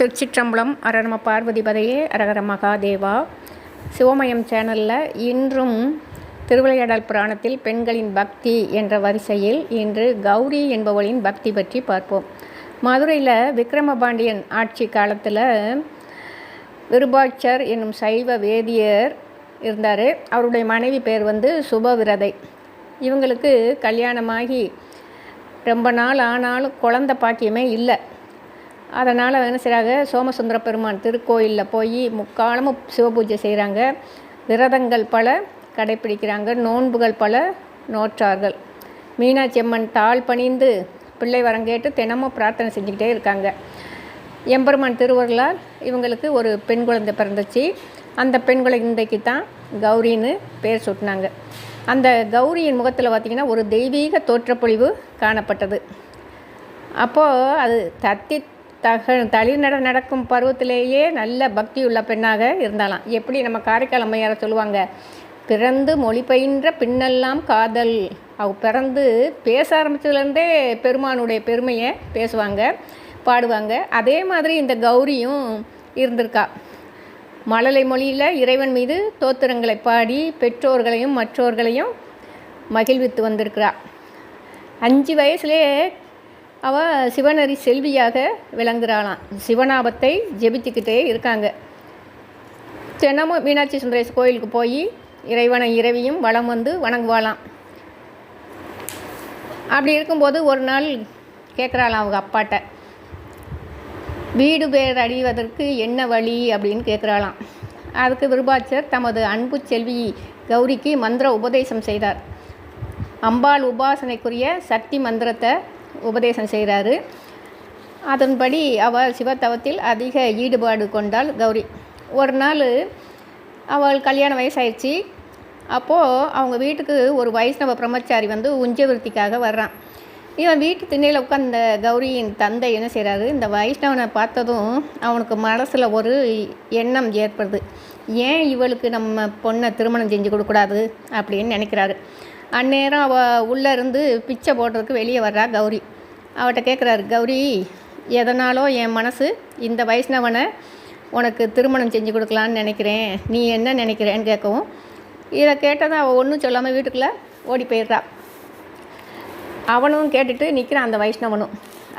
திருச்சிற்றம்பலம் அரரம பார்வதிபதையே அரகர மகாதேவா. சிவமயம் சேனலில் இன்றும் திருவிளையாடல் புராணத்தில் பெண்களின் பக்தி என்ற வரிசையில் இன்று கௌரி என்பவளின் பக்தி பற்றி பார்ப்போம். மதுரையில் விக்ரமபாண்டியன் ஆட்சி காலத்தில் விருபாட்சர் என்னும் சைவ வேதியர் இருந்தார். அவருடைய மனைவி பேர் வந்து சுபவிரதை. இவங்களுக்கு கல்யாணமாகி ரொம்ப நாள் ஆனாலும் குழந்த பாக்கியமே இல்லை. அதனால் என்ன செய்கிறாங்க சோமசுந்தர பெருமான் திருக்கோயிலில் போய் முக்காலமும் சிவபூஜை செய்கிறாங்க விரதங்கள் பல கடைப்பிடிக்கிறாங்க. நோன்புகள் பல நோற்றார்கள். மீனாட்சி அம்மன் தாழ் பணிந்து பிள்ளை வரம் கேட்டு தினமும் பிரார்த்தனை செஞ்சுக்கிட்டே இருக்காங்க. எம்பெருமான் திருவருளால் இவங்களுக்கு ஒரு பெண் குழந்தை பிறந்துச்சு. அந்த பெண் குழந்தைக்கு தான் கௌரின்னு பேர் சுட்டினாங்க. அந்த கௌரியின் முகத்தில் பார்த்திங்கன்னா ஒரு தெய்வீக தோற்றப்பொழிவு காணப்பட்டது. அப்போது அது தத்தி தக தளிர்நட நடக்கும் பருவத்திலேயே நல்ல பக்தி உள்ள பெண்ணாக இருந்தாலாம் எப்படி நம்ம காரைக்கால் அம்மையாரை சொல்லுவாங்க? பிறந்து மொழி பயின்ற பின்னெல்லாம் காதல். அவ பிறந்து பேச ஆரம்பித்ததுலேருந்தே பெருமானுடைய பெருமையை பேசுவாங்க பாடுவாங்க. அதே மாதிரி இந்த கௌரியும் இருந்திருக்கா. மழலை மொழியில் இறைவன் மீது தோத்திரங்களை பாடி பெற்றோர்களையும் மற்றோர்களையும் மகிழ்வித்து வந்திருக்கிறாள் அஞ்சு வயசுலேயே அவள் சிவனரி செல்வியாக விளங்குகிறாளாம் சிவநாபத்தை ஜெபிச்சுக்கிட்டே இருக்காங்க. தினமும் மீனாட்சி சுந்தரேஷ் கோயிலுக்கு போய் இறைவனை இரவியும் வளம் வந்து வணங்குவாளாம். அப்படி இருக்கும்போது ஒரு நாள் கேட்குறாளாம் அவங்க அப்பாட்ட. வீடு பேர் அழிவதற்கு என்ன வழி அப்படின்னு கேட்குறாளாம் அதுக்கு விருபாச்சர் தமது அன்பு செல்வி கௌரிக்கு மந்திர உபதேசம் செய்தார். அம்பாள் உபாசனைக்குரிய சக்தி மந்திரத்தை உபதேசம் செய்கிறாரு. அதன்படி அவள் சிவத்தவத்தில் அதிக ஈடுபாடு கொண்டாள் கௌரி. ஒரு நாள் அவள் கல்யாண வயசாயிடுச்சு. அப்போது அவங்க வீட்டுக்கு ஒரு வைஷ்ணவ பிரம்மச்சாரி வந்து உஞ்சவிருத்திக்காக வர்றான். இவன் வீட்டு திண்ணையில் உட்காந்த கௌரியின் தந்தை என்ன செய்கிறாரு இந்த வைஷ்ணவனை பார்த்ததும் அவனுக்கு மனசில் ஒரு எண்ணம் ஏற்படுது. ஏன் இவளுக்கு நம்ம பொண்ணை திருமணம் செஞ்சு கொடுக்கூடாது அப்படின்னு நினைக்கிறாரு. அந்நேரம் அவள் உள்ளே இருந்து பிச்சை போடுறதுக்கு வெளியே வர்றா கௌரி. அவட்ட கேட்குறாரு கௌரி எதனாலோ என் மனசு இந்த வைஷ்ணவனை உனக்கு திருமணம் செஞ்சு கொடுக்கலான்னு நினைக்கிறேன். நீ என்ன நினைக்கிறேன்னு கேட்கவும் இதை கேட்டதும் அவள் ஒன்றும் சொல்லாமல் வீட்டுக்குள்ளே ஓடி போயிடுறா. அவனும் கேட்டுட்டு நிற்கிறான் அந்த வைஷ்ணவனும்.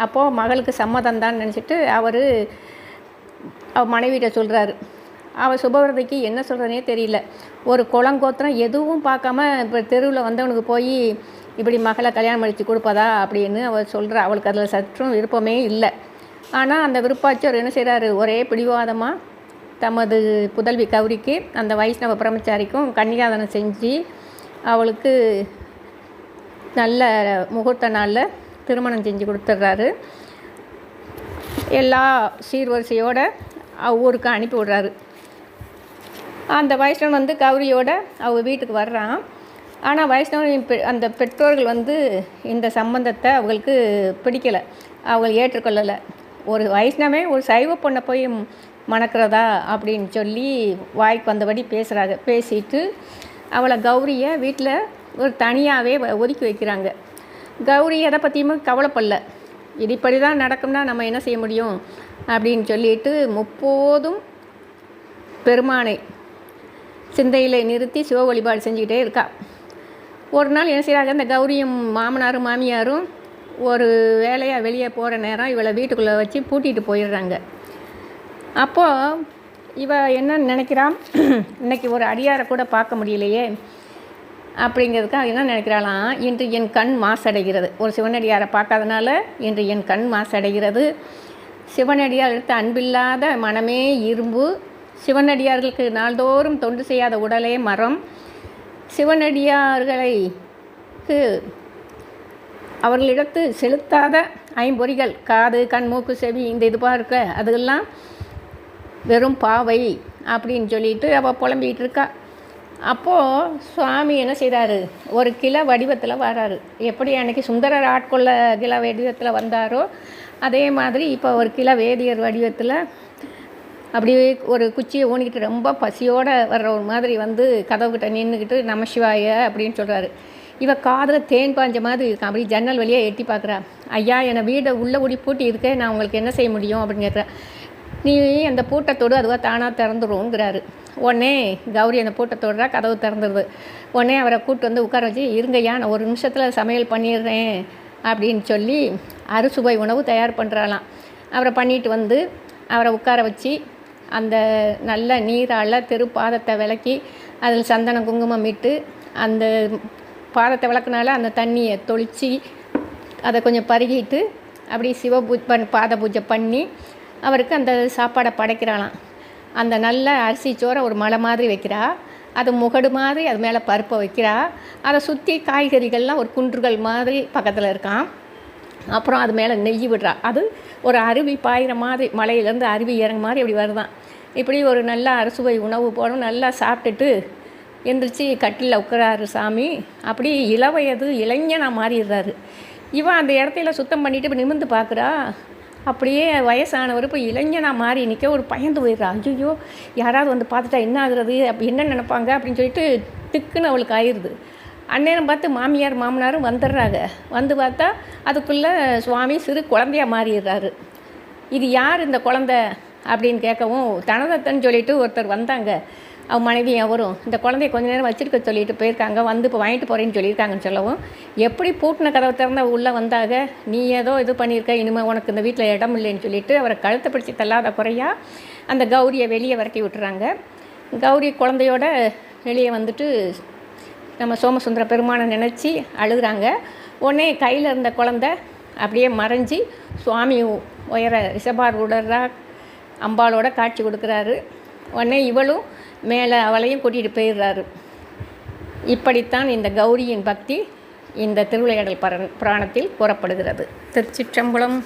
அப்போது மகளுக்கு சம்மதம் தான் நினச்சிட்டு அவர் அவள் மனைவியிட்ட சொல்கிறாரு அவள் சுபவிரதைக்கு என்ன சொல்கிறதுனே தெரியல. ஒரு குளங்கோத்திரம் எதுவும் பார்க்காம இப்போ தெருவில் வந்தவனுக்கு போய் இப்படி மகளை கல்யாணம் முடித்து கொடுப்பதா அப்படின்னு அவள் சொல்கிறா அவளுக்கு அதில் சற்றும் விருப்பமே இல்லை. ஆனால் அந்த விருப்பாச்சர் என்ன செய்கிறாரு ஒரே பிடிவாதமாக தமது புதல்வி கௌரிக்கு அந்த வைஷ்ணவ பிரம்மச்சாரிக்கும் கன்னிகாதனம் செஞ்சு அவளுக்கு நல்ல முகூர்த்த நாளில் திருமணம் செஞ்சு கொடுத்துட்றாரு எல்லா சீர்வரிசையோடு ஊருக்கு அனுப்பி விடுறாரு. அந்த வைஷ்ணவன் வந்து கௌரியோட அவங்க வீட்டுக்கு வர்றான். ஆனால் வைஷ்ணவன் பெ அந்த பெற்றோர்கள் வந்து இந்த சம்பந்தத்தை அவங்களுக்கு பிடிக்கலை. அவள் ஏற்றுக்கொள்ளலை. ஒரு வைஷ்ணவே ஒரு சைவ பொண்ணை போய் மணக்கிறதா அப்படின்னு சொல்லி வாய்க்கு வந்தபடி பேசுகிறாங்க பேசிட்டு அவளை கௌரியை வீட்டில் ஒரு தனியாகவே ஒதுக்கி வைக்கிறாங்க. கௌரி எதை பற்றியுமே கவலைப்படல. இது இப்படி தான் நடக்கும்னா நம்ம என்ன செய்ய முடியும்? அப்படின்னு சொல்லிட்டு முப்போதும் பெருமானை சிந்தையில் நிறுத்தி சிவ வழிபாடு செஞ்சுக்கிட்டே இருக்கா. ஒரு நாள் என்ன செய்கிறாங்க இந்த கௌரியும் மாமனாரும் மாமியாரும் ஒரு வேலையாக வெளியே போகிற நேரம் இவளை வீட்டுக்குள்ளே வச்சு பூட்டிகிட்டு போயிடுறாங்க. அப்போது இவ என்ன நினைக்கிறான் இன்றைக்கி ஒரு அடியாரை கூட பார்க்க முடியலையே அப்படிங்கிறதுக்கு என்ன நினைக்கிறாளாம் இன்று என் கண் மாசடைகிறது. ஒரு சிவனடியாரை பார்க்காதனால இன்று என் கண் மாசடைகிறது. சிவனடியார் எடுத்த அன்பில்லாத மனமே இரும்பு. சிவனடியார்களுக்கு நாள்தோறும் தொண்டு செய்யாத உடலே மரம். சிவனடியார்களுக்கு அவர்களிடத்து செலுத்தாத ஐம்பொறிகள் காது கண் மூக்கு செவி இந்த இதுவாக இருக்க அதெல்லாம் வெறும் பாவை அப்படின்னு சொல்லிட்டு அவள் புலம்பிகிட்டு இருக்கா. அப்போது சுவாமி என்ன செய்தார்? ஒரு கிளை வடிவத்தில் வராரு. எப்படி அன்றைக்கி சுந்தரர் ஆட்கொள்ள கிளை வடிவத்தில் வந்தாரோ அதே மாதிரி இப்போ ஒரு கிளை வேதியர் வடிவத்தில் அப்படியே ஒரு குச்சியை ஊனிக்கிட்டு ரொம்ப பசியோடு வர்ற ஒரு மாதிரி வந்து கதவுக்கிட்ட நின்றுக்கிட்டு நமசிவாய அப்படின்னு சொல்கிறாரு இவ காதில் தேன் பாஞ்ச மாதிரி இருக்கான். அப்படி ஜன்னல் வழியாக எட்டி பார்க்குறா ஐயா என்னை வீடை உள்ளே ஓடி பூட்டி இருக்கேன் நான் உங்களுக்கு என்ன செய்ய முடியும் அப்படின்னு கேட்குறேன் நீ அந்த பூட்டத்தோடு அதுவாக தானாக திறந்துருங்கிறாரு உடனே கௌரி அந்த பூட்டத்தோடுறா கதவு திறந்துடுது உடனே அவரை கூப்பிட்டு வந்து உட்கார வச்சு இருங்கய்யா நான் ஒரு நிமிஷத்தில் சமையல் பண்ணிடுறேன் அப்படின்னு சொல்லி அறுசுவை உணவு தயார் பண்ணுறாளாம் அவரை பண்ணிட்டு வந்து அவரை உட்கார வச்சு அந்த நல்ல நீரால் தெரு பாதத்தை விளக்கி அதில் சந்தனம் குங்குமம் இட்டு அந்த பாதத்தை விளக்குனால அந்த தண்ணியை தொளிச்சு அதை கொஞ்சம் பருகிட்டு அப்படி சிவ பூஜ் பண் பாத பூஜை பண்ணி அவருக்கு அந்த சாப்பாடை படைக்கிறாளாம். அந்த நல்ல அரிசி சோறை ஒரு மலை மாதிரி வைக்கிறா. அது முகடு மாதிரி அது மேலே பருப்பை வைக்கிறா. அதை சுற்றி காய்கறிகள்லாம் ஒரு குன்றுகள் மாதிரி பக்கத்தில் இருக்கான் அப்புறம் அது மேலே நெய் விடுறா. அது ஒரு அருவி பாயிற மாதிரி மலையிலேருந்து அருவி இறங்க மாதிரி அப்படி வருதான். இப்படி ஒரு நல்ல அறுசுவை உணவு போடும் நல்லா சாப்பிட்டுட்டு எந்திரிச்சு கட்டிலில் உட்குறாரு சாமி. அப்படி இளவயது இளைஞனாக மாறிடுறாரு. இவன் அந்த இடத்துல சுத்தம் பண்ணிட்டு இப்போ நிமிர்ந்து பார்க்குறா. அப்படியே வயசானவர் இப்போ இளைஞனாக மாறி நிற்க ஒரு பயந்து போயிடுறா. ஐயோ யாராவது வந்து பார்த்துட்டா என்ன ஆகுறது? அப்படி என்ன நினைப்பாங்க? அப்படின்னு சொல்லிட்டு திக்குன்னு அவளுக்கு ஆயிடுது. அந்நேரம் பார்த்து மாமியார் மாமனாரும் வந்துடுறாங்க. வந்து பார்த்தா அதுக்குள்ளே சுவாமி சிறு குழந்தையா மாறிடுறாரு. இது யார் இந்த குழந்த அப்படின்னு கேட்கவும் தனதத்தன் சொல்லிட்டு ஒருத்தர் வந்தாங்க. அவன் மனைவி அவரும் இந்த குழந்தைய கொஞ்ச நேரம் வச்சிருக்க சொல்லிட்டு போயிருக்காங்க. வந்து இப்போ வாங்கிட்டு போகிறேன்னு சொல்லியிருக்காங்கன்னு சொல்லவும் எப்படி பூட்டின கதவை திறந்த உள்ளே வந்தாக நீ ஏதோ இது பண்ணியிருக்க இனிமேல் உனக்கு இந்த வீட்டில் இடம் இல்லைன்னு சொல்லிட்டு அவரை கழுத்தை பிடிச்சி தள்ளாத குறையா அந்த கௌரியை வெளியே விரட்டி விட்டுறாங்க. கௌரி குழந்தையோட வெளியே வந்துட்டு நம்ம சோமசுந்தர பெருமானை நினச்சி அழுகுறாங்க. உடனே கையில் இருந்த குழந்த அப்படியே மறைஞ்சி சுவாமி உயர ரிஷபாரூடரா அம்பாளோட காட்சி கொடுக்குறாரு. உடனே இவளும் மேலே அவளையும் கூட்டிகிட்டு போயிடுறாரு. இப்படித்தான் இந்த கௌரியின் பக்தி இந்த திருவிளையாடல் பர புராணத்தில் கூறப்படுகிறது. திருச்சிற்றம்பலம்